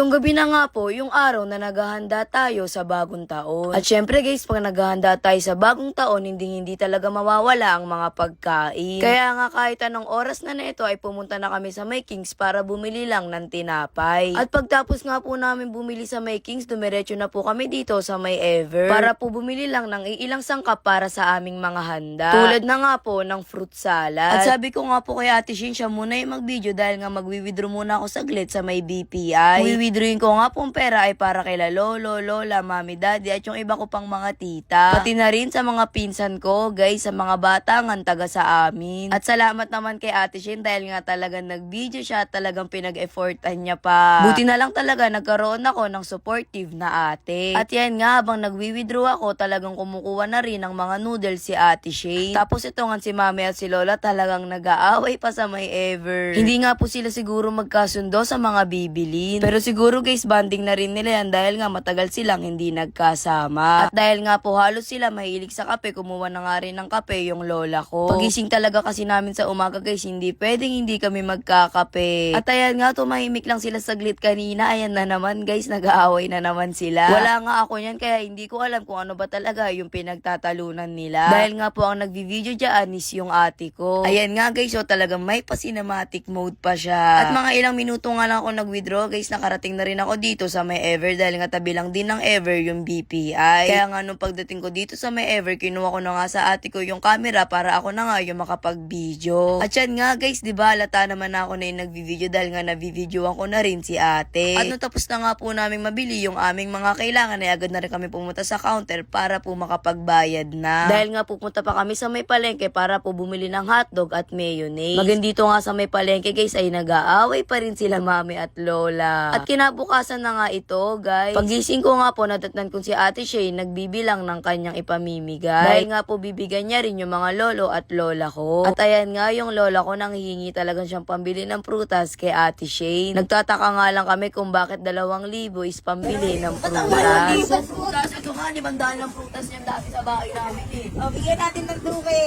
Itong gabi na nga po, yung araw na naghahanda tayo sa bagong taon. At syempre guys, pag naghahanda tayo sa bagong taon, hindi hindi talaga mawawala ang mga pagkain. Kaya nga kahit anong oras na nito ay pumunta na kami sa May Kings para bumili lang ng tinapay. At pagtapos nga po namin bumili sa May Kings, dumiretso na po kami dito sa May Ever para po bumili lang ng ilang sangkap para sa aming mga handa. Tulad na nga po ng fruit salad. At sabi ko nga po kay Ate Shin, siya muna yung mag-video dahil nga magwi-withdraw muna ako saglit sa may BPI. Wiwithdrawin ko nga pong pera ay para kay lolo, lola, mami, daddy at yung iba ko pang mga tita. Pati na rin sa mga pinsan ko, guys, sa mga bata nga taga sa amin. At salamat naman kay Ate Shin dahil nga talagang nag-video siya at talagang pinag-effortan niya pa. Buti na lang talaga nagkaroon ako ng supportive na ate. At yan nga, habang nag-withdraw ako, talagang kumukuha na rin ng mga noodles si Ate Shane. Tapos ito nga si Mami at si Lola talagang nag-aaway pa sa may ever. Hindi nga po sila siguro magkasundo sa mga bibilin. Pero siguro guys, banding na rin nila yan dahil nga matagal silang hindi nagkasama. At dahil nga po halos sila mahilig sa kape, kumuha na nga rin ng kape yung lola ko. Pagising talaga kasi namin sa umaga guys, hindi pwedeng hindi kami magkakape. At ayan nga, tumahimik lang sila saglit kanina. Ayan na naman guys, nag-aaway na naman sila. Wala nga ako yan, kaya hindi ko alam kung ano ba talaga yung pinagtatalunan nila. Dahil nga po ang nagvi-video dyan is yung ate ko. Ayan nga guys, so talagang may pa-cinematic mode pa siya. At mga ilang minuto nga lang ako nag-withdraw guys, nakarating na rin ako dito sa may Ever dahil nga tabi lang din ng Ever yung BPI. Kaya nga nung pagdating ko dito sa may Ever, kinuha ko na nga sa ate ko yung camera para ako na nga yung makapag-video. At yan nga guys, di ba, halata naman ako na yung nagvi-video dahil nga nagvi-videoan ko na rin si ate. At nung tapos na nga po namin mabili yung aming mga kailangan, ay agad na rin kami pumunta sa counter para po makapagbayad na. Dahil nga pupunta pa kami sa may palengke para po bumili ng hotdog at mayonnaise. Magandito nga sa may palengke guys ay nag-aaway pa rin sila mami at lola. At kinabukasan na nga ito guys. Pagising ko nga po natatnan ko si ate Shay nagbibilang ng kanyang ipamimigay. Dahil nga po bibigyan niya rin yung mga lolo at lola ko. At ayan nga yung lola ko nang hihingi talagang siyang pambili ng prutas kay ate Shay. Nagtataka nga lang kami kung bakit dalawang libo is pambili ng prutas. Prutas, ito nga, limandaan ng prutas niyan dati sa bahay namin eh. O, bigyan natin ng duke.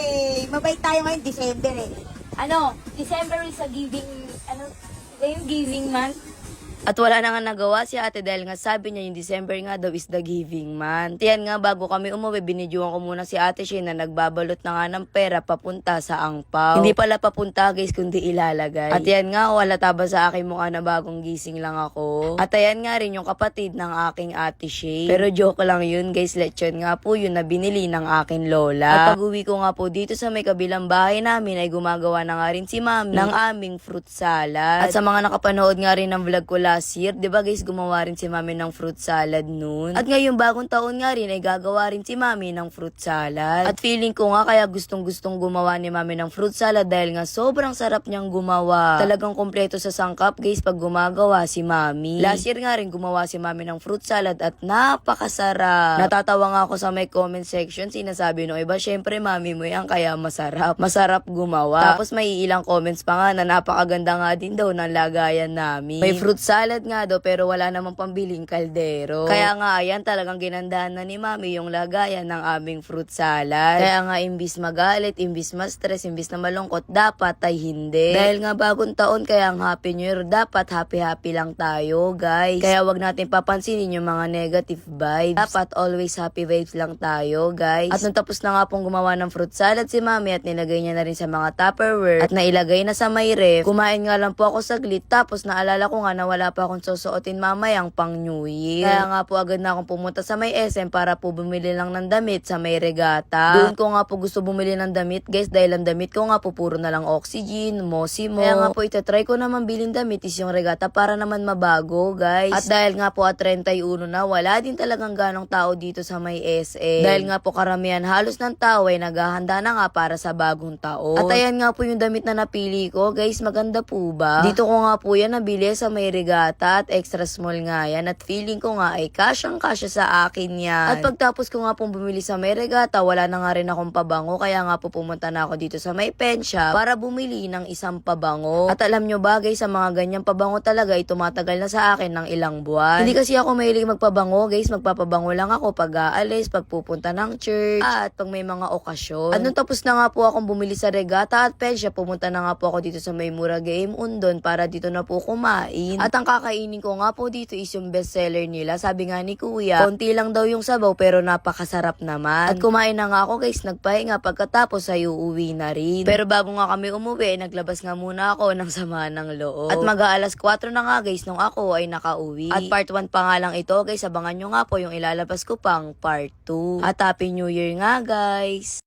Mabait tayo ngayon, December eh. Ano, December is a giving, ano, yung giving month? At wala na nga nagawa si ate dahil nga sabi niya yung December nga daw is the giving month. Tiyan nga bago kami umuwi, binidyoan ko muna si ate siya na nagbabalot na nga ng pera papunta sa angpaw. Hindi pala papunta guys, kundi ilalagay. At yan nga, wala taba sa aking mukha na bagong gising lang ako. At ayan nga rin yung kapatid ng aking ate Shay. Pero joke lang yun guys, lechon nga po yun na binili ng akin lola. At pag uwi ko nga po dito sa may kabilang bahay namin ay gumagawa na nga rin si mami ng aming fruit salad. At sa mga nakapanood nga rin ng vlog ko last year, 'di ba guys, gumawa rin si Mami ng fruit salad noon. At ngayong bagong taon nga rin ay gagawa rin si Mami ng fruit salad. At feeling ko nga kaya gustong-gustong gumawa ni Mami ng fruit salad dahil nga sobrang sarap niyang gumawa. Talagang kompleto sa sangkap guys pag gumagawa si Mami. Last year nga rin gumawa si Mami ng fruit salad at napakasarap. Natatawa nga ako sa may comment section, sinasabi no iba, syempre Mami mo yan kaya masarap. Masarap gumawa. Tapos may ilang comments pa nga na napakaganda nga din daw ng lagayan namin. May fruit salad nga daw pero wala namang pambiling kaldero. Kaya nga ayan talagang ginandahan na ni Mami yung lagayan ng aming fruit salad. Kaya nga imbis magalit, imbis ma-stress, imbis na malungkot, dapat ay hindi. Dahil nga bagong taon kaya ang happy new year, dapat happy-happy lang tayo guys. Kaya wag natin papansinin yung mga negative vibes. Dapat always happy vibes lang tayo guys. At nung tapos na nga pong gumawa ng fruit salad si Mami at nilagay niya na rin sa mga tupperware at nailagay na sa may ref, kumain nga lang po ako saglit tapos naalala ko nga na wala pa akong susuotin mamayang pang New Year. Kaya nga po agad na akong pumunta sa may SM para po bumili lang ng damit sa may regata. Doon ko nga po gusto bumili ng damit guys dahil ang damit ko nga po puro na lang oxygen, mosimo. Kaya nga po itatry ko naman bilhin damit is yung regata para naman mabago guys. At dahil nga po at 31 na wala din talagang ganong tao dito sa may SM. Dahil nga po karamihan halos ng tao ay naghahanda na nga para sa bagong taon. At ayan nga po yung damit na napili ko guys maganda po ba? Dito ko nga po yan nabili sa may regata at extra small nga yan at feeling ko nga ay kasyang kasya sa akin yan. At pagtapos ko nga pong bumili sa may regata, wala na nga rin akong pabango kaya nga po pumunta na ako dito sa may pen para bumili ng isang pabango. At alam nyo ba guys, sa mga ganyang pabango talaga ay tumatagal na sa akin ng ilang buwan. Hindi kasi ako mahilig magpabango guys, magpapabango lang ako pag aalis, pag pupunta ng church, at pag may mga okasyon. At nung tapos na nga po akong bumili sa regata at pen pumunta na nga po ako dito sa may Mura Game Undon para dito na po kumain. At ang kakainin ko nga po dito is yung bestseller nila. Sabi nga ni kuya, konti lang daw yung sabaw pero napakasarap naman. At kumain na nga ako guys, nagpahinga pagkatapos ay uuwi na rin. Pero bago nga kami umuwi, naglabas nga muna ako ng sama ng loob. At mag-aalas 4 na nga guys nung ako ay nakauwi. At part 1 pa nga lang ito guys, abangan nyo nga po yung ilalabas ko pang part 2. At Happy New Year nga guys!